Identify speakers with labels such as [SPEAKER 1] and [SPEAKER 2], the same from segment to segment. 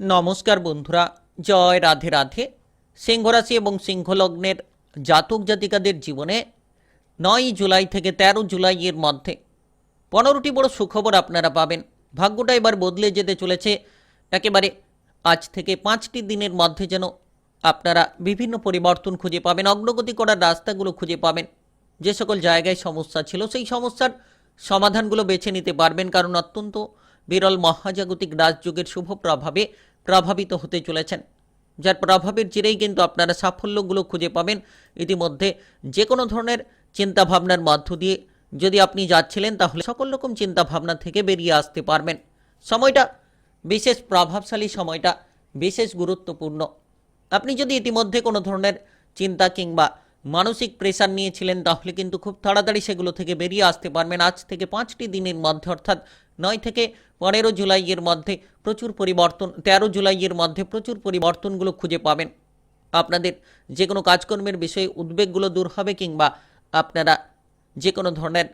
[SPEAKER 1] নমস্কার বন্ধুরা, জয় রাধে রাধে। সিংহরাশি এবং সিংহলগ্নের জাতক জাতিকাদের জীবনে নয় জুলাই থেকে তেরো জুলাইয়ের মধ্যে পনেরোটি বড় সুখবর আপনারা পাবেন। ভাগ্যটা এবার বদলে যেতে চলেছে। একেবারে আজ থেকে পাঁচটি দিনের মধ্যে যেন আপনারা বিভিন্ন পরিবর্তন খুঁজে পাবেন, অগ্রগতি করার রাস্তাগুলো খুঁজে পাবেন। যে সকল জায়গায় সমস্যা ছিল, সেই সমস্যার সমাধানগুলো বেছে নিতে পারবেন। কারণ অত্যন্ত বিরল মহাজাগতিক রাজযোগের শুভ প্রভাবে প্রভাবিত হতে চলেছেন। যার প্রভাবের জেরেই কিন্তু আপনারা সাফল্যগুলো খুঁজে পাবেন। ইতিমধ্যে যে কোনো ধরনের চিন্তাভাবনার মধ্য দিয়ে যদি আপনি যাচ্ছিলেন, তাহলে সকল রকম চিন্তাভাবনা থেকে বেরিয়ে আসতে পারবেন। সময়টা, বিশেষ প্রভাবশালী সময়টা বিশেষ গুরুত্বপূর্ণ। আপনি যদি ইতিমধ্যে কোনো ধরনের চিন্তা কিংবা মানসিক প্রেশার নিয়েছিলেন তাহলে কিন্তু খুব তাড়াতাড়ি সেগুলো থেকে বেরিয়ে আসতে পারবেন। আজ থেকে পাঁচটি দিনের মধ্যে, অর্থাৎ নয় থেকে পনেরো জুলাইয়ের মধ্যে প্রচুর পরিবর্তন, তেরো জুলাইয়ের মধ্যে প্রচুর পরিবর্তনগুলো খুঁজে পাবেন। আপনাদের যে কোনো কাজকর্মের বিষয়ে উদ্বেগগুলো দূর হবে কিংবা আপনারা যে কোনো ধরনের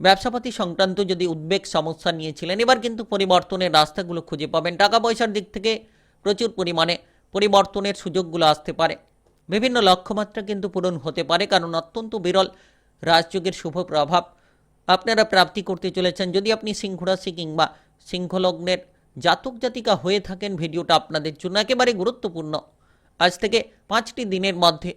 [SPEAKER 1] ব্যবসাপাতি সংক্রান্ত যদি উদ্বেগ সমস্যা নিয়েছিলেন, এবার কিন্তু পরিবর্তনের রাস্তাগুলো খুঁজে পাবেন। টাকা পয়সার দিক থেকে প্রচুর পরিমাণে পরিবর্তনের সুযোগগুলো আসতে পারে। বিভিন্ন লক্ষ্যমাত্রা কিন্তু পূরণ হতে পারে, কারণ অত্যন্ত বিরল রাজযোগের শুভ প্রভাব আপনারা প্রাপ্তি করতে চলেছেন। যদি আপনি সিংহরাশি কিংবা সিংহলগ্নের জাতক জাতিকা হয়ে থাকেন, ভিডিওটা আপনাদের জন্য একেবারে গুরুত্বপূর্ণ। আজ থেকে পাঁচটি দিনের মধ্যে,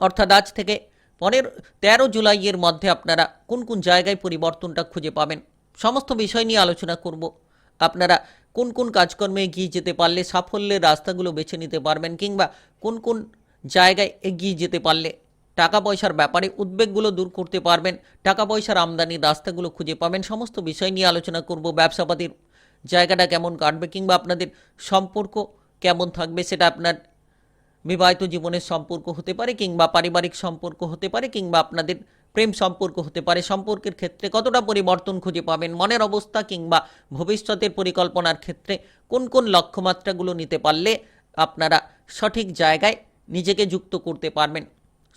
[SPEAKER 1] অর্থাৎ আজ থেকে পনেরো, তেরো জুলাইয়ের মধ্যে আপনারা কোন কোন জায়গায় পরিবর্তনটা খুঁজে পাবেন, সমস্ত বিষয় নিয়ে আলোচনা করব। আপনারা কোন কোন কাজকর্মে এগিয়ে যেতে পারলে সাফল্যের রাস্তাগুলো বেছে নিতে পারবেন, কিংবা কোন কোন জায়গায় এগিয়ে যেতে পারলে টাকা পয়সার ব্যাপারে উদ্বেগগুলো দূর করতে পারবেন। টাকা পয়সার আমদানির রাস্তাগুলো খুঁজে পাবেন। সমস্ত বিষয় নিয়ে আলোচনা করব ব্যবসাপাতির। জায়গাটা কেমন কাটবে কিংবা আপনাদের সম্পর্ক কেমন থাকবে সেটা আপনার বিবাহিত জীবনের সম্পর্ক হতে পারে কিংবা পারিবারিক সম্পর্ক হতে পারে কিংবা আপনাদের প্রেম সম্পর্ক হতে পারে। সম্পর্কের ক্ষেত্রে কতটা পরিবর্তন খুঁজে পাবেন? মনের অবস্থা কিংবা ভবিষ্যতের পরিকল্পনার ক্ষেত্রে কোন কোন লক্ষ্যমাত্রাগুলো নিতে পারলে আপনারা সঠিক জায়গায় নিজেকে যুক্ত করতে পারবেন।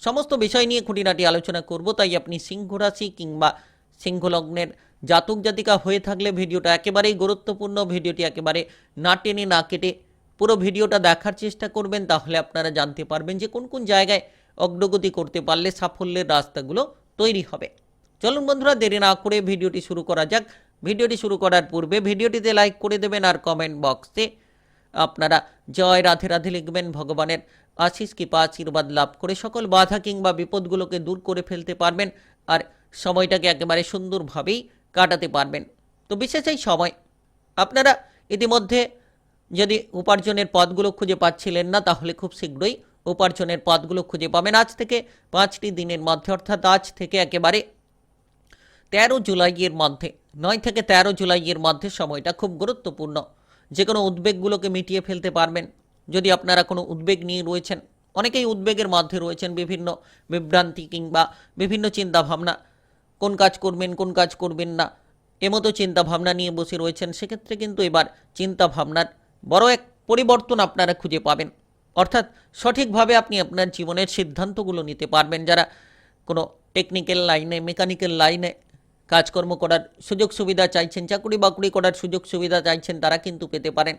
[SPEAKER 1] সমস্ত বিষয় নিয়ে খুঁটিনাটি আলোচনা করব, তাই আপনি সিংহ রাশি কিংবা সিংহলগ্নের জাতক জাতিকা হয়ে থাকলে ভিডিওটা একেবারেই গুরুত্বপূর্ণ, ভিডিওটি একেবারে না টেনে না কেটে পুরো ভিডিওটা দেখার চেষ্টা করবেন, তাহলে আপনারা জানতে পারবেন যে কোন কোন জায়গায় অগ্রগতি করতে পারলে সাফল্যের রাস্তাগুলো তৈরি হবে। চলুন বন্ধুরা, দেরি না করে ভিডিওটি শুরু করা যাক। ভিডিওটি শুরু করার পূর্বে ভিডিওটিতে লাইক করে দেবেন আর কমেন্ট বক্সে আপনারা জয় রাধে রাধে লিখবেন, ভগবানের আশিস কৃপা আশীর্বাদ লাভ করে সকল বাধা কিংবা বিপদগুলোকে দূর করে ফেলতে পারবেন আর সময়টাকে একেবারে সুন্দরভাবেই কাটাতে পারবেন। তো বিশেষ এই সময় আপনারা ইতিমধ্যে যদি উপার্জনের পথগুলো খুঁজে পাচ্ছিলেন না, তাহলে খুব শীঘ্রই উপার্জনের পথগুলো খুঁজে পাবেন। আজ থেকে পাঁচটি দিনের মধ্যে, অর্থাৎ আজ থেকে একেবারে তেরো জুলাইয়ের মধ্যে, নয় থেকে তেরো জুলাইয়ের মধ্যে সময়টা খুব গুরুত্বপূর্ণ। যে কোনো উদ্বেগগুলোকে মিটিয়ে ফেলতে পারবেন। যদি আপনারা কোনো উদ্বেগ নিয়ে রয়েছেন, অনেকেই উদ্বেগের মধ্যে রয়েছেন, বিভিন্ন বিভ্রান্তি কিংবা বিভিন্ন চিন্তাভাবনা, কোন কাজ করবেন, কোন কাজ করবেন না, এমতো চিন্তাভাবনা নিয়ে বসে রয়েছেন, সেক্ষেত্রে কিন্তু এবার চিন্তাভাবনার বড় এক পরিবর্তন আপনারা খুঁজে পাবেন। অর্থাৎ সঠিকভাবে আপনি আপনার জীবনের সিদ্ধান্তগুলো নিতে পারবেন। যারা কোনো টেকনিক্যাল লাইনে মেকানিক্যাল লাইনে কাজকর্ম করার সুযোগ সুবিধা চাইছেন চাকুরি বাকুরি করার সুযোগ সুবিধা চাইছেন, তারা কিন্তু পেতে পারেন।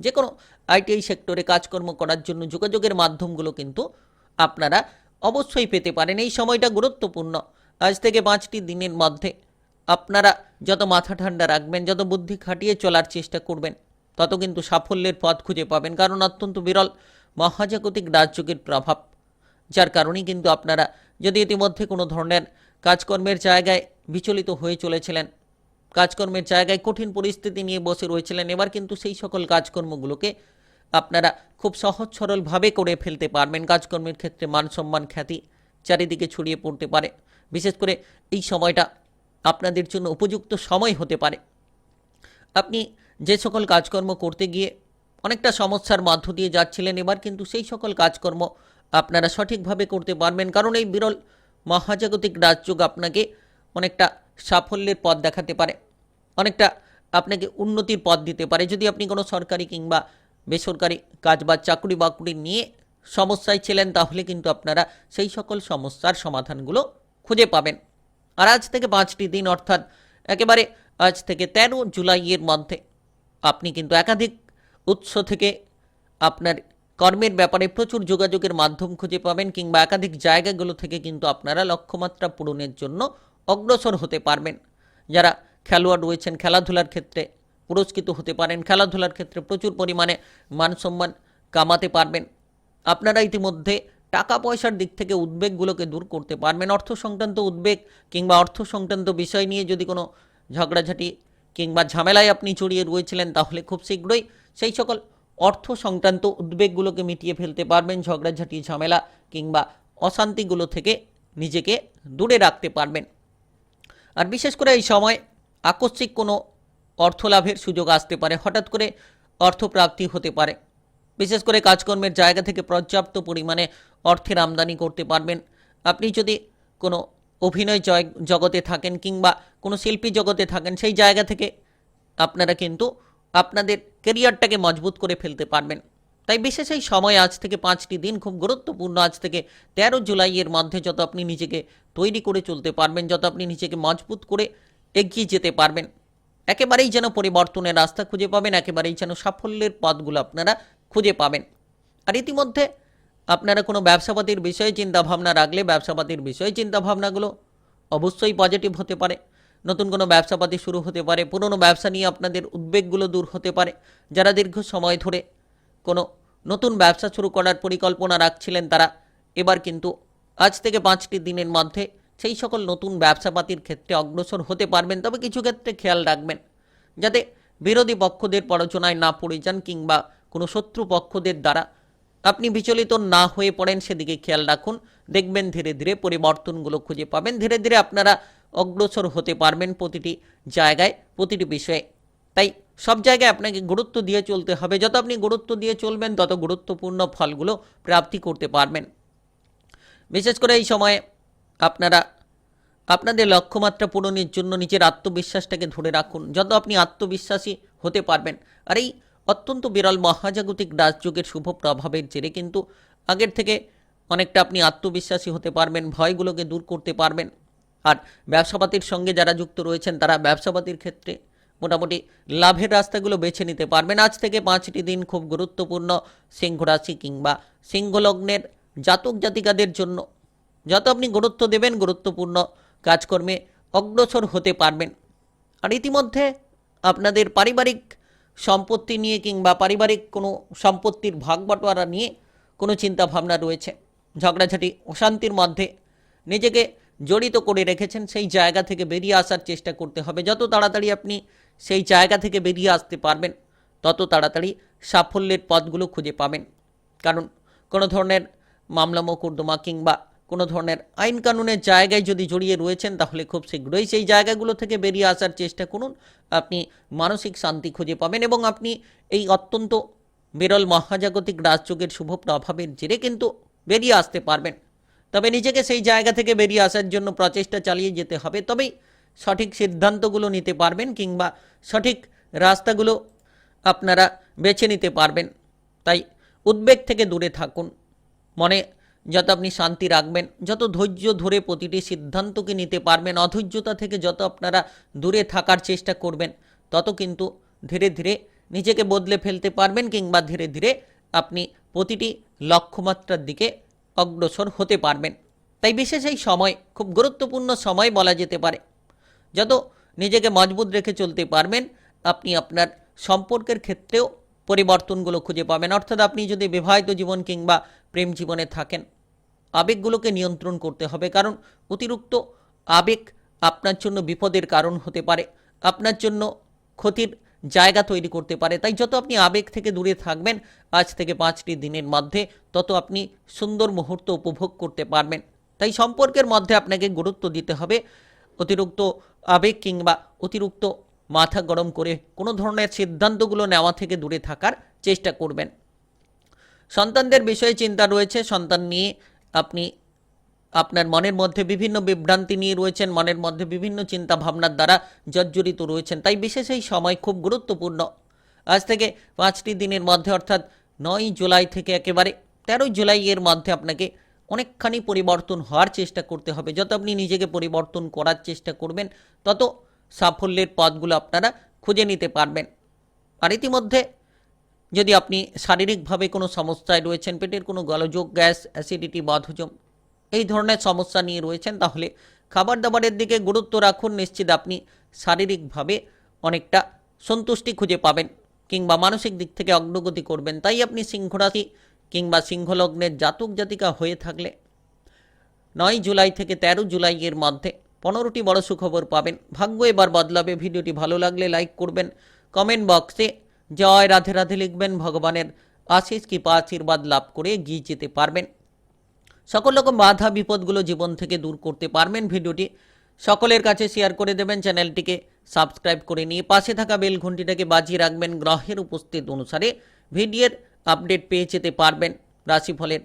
[SPEAKER 1] যে কোনো আইটিআই সেক্টরে কাজকর্ম করার জন্য যোগাযোগের মাধ্যমগুলো কিন্তু আপনারা অবশ্যই পেতে পারেন। এই সময়টা গুরুত্বপূর্ণ। আজ থেকে পাঁচটি দিনের মধ্যে আপনারা যত মাথা ঠান্ডা রাখবেন, যত বুদ্ধি খাটিয়ে চলার চেষ্টা করবেন, তত কিন্তু সাফল্যের পথ খুঁজে পাবেন। কারণ অত্যন্ত বিরল মহাজাগতিক রাজযোগের প্রভাব, যার কারণেই কিন্তু আপনারা যদি ইতিমধ্যে কোনো ধরনের কাজকর্মের জায়গায় বিচলিত হয়ে চলেছিলেন কাজকর্মের জায়গায় কঠিন পরিস্থিতি নিয়ে বসে রয়েছিলেন। এবার কিন্তু সেই সকল কাজকর্মগুলোকে আপনারা খুব সহজ সরলভাবে করে ফেলতে পারবেন। কাজকর্মের ক্ষেত্রে মান সম্মান খ্যাতি চারিদিকে ছড়িয়ে পড়তে পারে। বিশেষ করে এই সময়টা আপনাদের জন্য উপযুক্ত সময় হতে পারে। আপনি যে সকল কাজকর্ম করতে গিয়ে অনেকটা সমস্যার মধ্য দিয়ে যাচ্ছিলেন, এবার কিন্তু সেই সকল কাজকর্ম আপনারা সঠিকভাবে করতে পারবেন। কারণ এই বিরল মহাজাগতিক রাজযোগ আপনাকে অনেকটা সাফল্যের পথ দেখাতে পারে। অনেকটা আপনাকে উন্নতির পথ দিতে পারে। যদি আপনি কোনো সরকারি কিংবা বেসরকারি কাজ বা চাকরি বাকরি নিয়ে সমস্যায় ছিলেন, তাহলে কিন্তু আপনারা সেই সকল সমস্যার সমাধানগুলো খুঁজে পাবেন। আর আজ থেকে পাঁচটি দিন, অর্থাৎ একেবারে আজ থেকে তেরো জুলাইয়ের মধ্যে আপনি কিন্তু একাধিক উৎস থেকে আপনার কর্মের ব্যাপারে প্রচুর যোগাযোগের মাধ্যম খুঁজে পাবেন, কিংবা একাধিক জায়গাগুলো থেকে কিন্তু আপনারা লক্ষ্যমাত্রা পূরণের জন্য অগ্রসর হতে পারবেন। যারা খেলোয়াড় রয়েছেন খেলাধুলার ক্ষেত্রে, পুরস্কৃত হতে পারেন, খেলাধুলার ক্ষেত্রে প্রচুর পরিমাণে মান সম্মান কামাতে পারবেন। আপনারা ইতিমধ্যে টাকা পয়সার দিক থেকে উদ্বেগগুলোকে দূর করতে পারবেন। অর্থ সংক্রান্ত উদ্বেগ কিংবা অর্থ সংক্রান্ত বিষয় নিয়ে যদি কোনো ঝগড়াঝাটি কিংবা ঝামেলায় আপনি জড়িয়ে রয়েছিলেন, তাহলে খুব শীঘ্রই সেই সকল অর্থ সংক্রান্ত উদ্বেগগুলোকে মিটিয়ে ফেলতে পারবেন। ঝগড়াঝাটি, ঝামেলা কিংবা অশান্তিগুলো থেকে নিজেকে দূরে রাখতে পারবেন। আর বিশেষ করে এই সময় আকস্মিক কোনো অর্থ লাভের সুযোগ আসতে পারে, হঠাৎ করে অর্থপ্রাপ্তি হতে পারে। বিশেষ করে কাজকর্মের জায়গা থেকে পর্যাপ্ত পরিমাণে অর্থের আমদানি করতে পারবেন। আপনি যদি কোনো অভিনয় জয়- জগতে থাকেন কিংবা কোনো শিল্পী জগতে থাকেন, সেই জায়গা থেকে আপনারা কিন্তু আপনাদের কেরিয়ারটাকে মজবুত করে ফেলতে পারবেন। তাই বিশেষ এই সময় আজ থেকে পাঁচটি দিন খুব গুরুত্বপূর্ণ। আজ থেকে তেরো জুলাইয়ের মধ্যে যত আপনি নিজেকে তৈরি করে চলতে পারবেন, যত আপনি নিজেকে মজবুত করে এগিয়ে যেতে পারবেন, একেবারেই যেন পরিবর্তনের রাস্তা খুঁজে পাবেন, একেবারেই যেন সাফল্যের পথগুলো আপনারা খুঁজে পাবেন। আর ইতিমধ্যে আপনারা কোনো ব্যবসাপাতির বিষয়ে চিন্তাভাবনা রাখলে ব্যবসাপাতির বিষয়ে চিন্তাভাবনাগুলো অবশ্যই পজিটিভ হতে পারে। নতুন কোনো ব্যবসাপাতি শুরু হতে পারে, পুরনো ব্যবসা নিয়ে আপনাদের উদ্বেগগুলো দূর হতে পারে। যারা দীর্ঘ সময় ধরে কোনো নতুন ব্যবসা শুরু করার পরিকল্পনা রাখছিলেন তারা। এবার কিন্তু আজ থেকে পাঁচটি দিনের মধ্যে সেই সকল নতুন ব্যবসাপাতির ক্ষেত্রে অগ্রসর হতে পারবেন, তবে কিছু ক্ষেত্রে খেয়াল রাখবেন। যাতে বিরোধী পক্ষদের প্ররোচনায় না পড়ে যান কিংবা কোনো শত্রু পক্ষদের দ্বারা আপনি বিচলিত না হয়ে পড়েন, সেদিকে খেয়াল রাখুন। দেখবেন ধীরে ধীরে পরিবর্তনগুলো খুঁজে পাবেন। ধীরে ধীরে আপনারা অগ্রসর হতে পারবেন প্রতিটি জায়গায়, প্রতিটি বিষয়ে। তাই সব জায়গায় আপনাকে গুরুত্ব দিয়ে চলতে হবে। যত আপনি গুরুত্ব দিয়ে চলবেন, তত গুরুত্বপূর্ণ ফলগুলো প্রাপ্তি করতে পারবেন। বিশেষ করে এই সময়ে আপনারা, আপনাদের লক্ষ্যমাত্রা পূরণের জন্য নিজের আত্মবিশ্বাসটাকে ধরে রাখুন। যত আপনি আত্মবিশ্বাসী হতে পারবেন, আর এই অত্যন্ত বিরল মহাজাগতিক রাজযোগের শুভ প্রভাবের জেরে কিন্তু আগের থেকে অনেকটা আপনি আত্মবিশ্বাসী হতে পারবেন, ভয়গুলোকে দূর করতে পারবেন। আর ব্যবসাপাতির সঙ্গে যারা যুক্ত রয়েছেন, তারা ব্যবসাপাতির ক্ষেত্রে মোটামুটি লাভের রাস্তাগুলো বেছে নিতে পারবেন। আজ থেকে পাঁচটি দিন খুব গুরুত্বপূর্ণ সিংহ রাশি কিংবা সিংহলগ্নের জাতক জাতিকাদের জন্য। যত আপনি গুরুত্ব দেবেন, গুরুত্বপূর্ণ কাজকর্মে অগ্রসর হতে পারবেন। আর ইতিমধ্যে আপনাদের পারিবারিক সম্পত্তি নিয়ে কিংবা পারিবারিক কোনো সম্পত্তির ভাগ বাটোয়ারা নিয়ে কোনো চিন্তা ভাবনা রয়েছে। ঝগড়াঝাটি, অশান্তির মধ্যে নিজেকে জড়িত করে রেখেছেন, সেই জায়গা থেকে বেরিয়ে আসার চেষ্টা করতে হবে। যত তাড়াতাড়ি আপনি সেই জায়গা থেকে বেরিয়ে আসতে পারবেন। তত তাড়াতাড়ি সাফল্যের পথগুলো খুঁজে পাবেন। কারণ কোনো ধরনের মামলা মোকদ্দমা কিংবা কোনো ধরনের আইন কানুনের জায়গায় যদি জড়িয়ে রয়েছেন, তাহলে খুব শীঘ্রই সেই জায়গাগুলো থেকে বেরিয়ে আসার চেষ্টা করুন। আপনি মানসিক শান্তি খুঁজে পাবেন এবং আপনি এই অত্যন্ত বিরল মহাজাগতিক রাজযোগের শুভ প্রভাবের জেরে কিন্তু বেরিয়ে আসতে পারবেন। তবে নিজেকে সেই জায়গা থেকে বেরিয়ে আসার জন্য প্রচেষ্টা চালিয়ে যেতে হবে। তবেই সঠিক সিদ্ধান্তগুলো নিতে পারবেন কিংবা সঠিক রাস্তাগুলো আপনারা বেছে নিতে পারবেন। তাই উদ্বেগ থেকে দূরে থাকুন। মনে যত আপনি শান্তি রাখবেন, যত ধৈর্য ধরে প্রতিটি সিদ্ধান্তকে নিতে পারবেন, অধৈর্যতা থেকে যত আপনারা দূরে থাকার চেষ্টা করবেন, তত কিন্তু ধীরে ধীরে নিজেকে বদলে ফেলতে পারবেন কিংবা ধীরে ধীরে আপনি প্রতিটি লক্ষ্যমাত্রার দিকে অগ্রসর হতে পারবেন। তাই বিশেষ এই সময়, খুব গুরুত্বপূর্ণ সময় বলা যেতে পারে। যত নিজেকে মজবুত রেখে চলতে পারবেন, আপনি আপনার সম্পর্কের ক্ষেত্রেও পরিবর্তনগুলো খুঁজে পাবেন। অর্থাৎ আপনি যদি বিবাহিত জীবন কিংবা প্রেম জীবনে থাকেন, আবেগগুলোকে নিয়ন্ত্রণ করতে হবে। কারণ অতিরিক্ত আবেগ আপনার জন্য বিপদের কারণ হতে পারে, আপনার জন্য ক্ষতির জায়গা তৈরি করতে পারে। তাই যত আপনি আবেগ থেকে দূরে থাকবেন, আজ থেকে পাঁচটি দিনের মধ্যে তত আপনি সুন্দর মুহূর্ত উপভোগ করতে পারবেন। তাই সম্পর্কের মধ্যে আপনাকে গুরুত্ব দিতে হবে। অতিরিক্ত আবেগ কিংবা অতিরিক্ত মাথা গরম করে কোনো ধরনের সিদ্ধান্তগুলো নেওয়া থেকে দূরে থাকার চেষ্টা করবেন। সন্তানদের বিষয়ে চিন্তা রয়েছে। সন্তান নিয়ে আপনি আপনার মনের মধ্যে বিভিন্ন বিভ্রান্তি নিয়ে রয়েছেন। মনের মধ্যে বিভিন্ন চিন্তা ভাবনার দ্বারা জর্জরিত রয়েছেন। তাই বিশেষ এই সময় খুব গুরুত্বপূর্ণ। আজ থেকে পাঁচটি দিনের মধ্যে অর্থাৎ নয় জুলাই থেকে একেবারে তেরোই জুলাই এর মধ্যে আপনাকে অনেকখানি পরিবর্তন হওয়ার চেষ্টা করতে হবে। যত আপনি নিজেকে পরিবর্তন করার চেষ্টা করবেন, তত সাফল্যের পথগুলো আপনারা খুঁজে নিতে পারবেন। আর ইতিমধ্যে যদি আপনি শারীরিকভাবে কোনো সমস্যায় রয়েছেন, পেটের কোনো গলযোগ, গ্যাস, অ্যাসিডিটি, বদহজম এই ধরনের সমস্যা নিয়ে রয়েছেন, তাহলে খাবার দাবারের দিকে গুরুত্ব রাখুন। নিশ্চিত আপনি শারীরিকভাবে অনেকটা সন্তুষ্টি খুঁজে পাবেন কিংবা মানসিক দিক থেকে অগ্রগতি করবেন। তাই আপনি সিংহরাশি কিংবা সিংহলগ্নের জাতক জাতিকা হয়ে থাকলে নয় জুলাই থেকে তেরো জুলাইয়ের মধ্যে পনেরোটি বড় সুখবর পাবেন। ভাগ্য এবার বদলাবে। ভিডিওটি ভালো লাগলে লাইক করবেন। কমেন্ট বক্সে জয় রাধে রাধে লিখবেন। ভগবানের আশিস কৃপা, আশীর্বাদ লাভ করে এগিয়ে যেতে পারবেন। সকল রকম বাধা, বিপদগুলো জীবন থেকে দূর করতে পারবেন ভিডিওটি। সকলের কাছে শেয়ার করে দেবেন। চ্যানেলটিকে সাবস্ক্রাইব করে নিয়ে পাশে থাকা বেল ঘন্টিটাকে বাজিয়ে রাখবেন। গ্রহের উপস্থিত অনুসারে ভিডিওর আপডেট পেয়ে যেতে পারবেন রাশিফলের।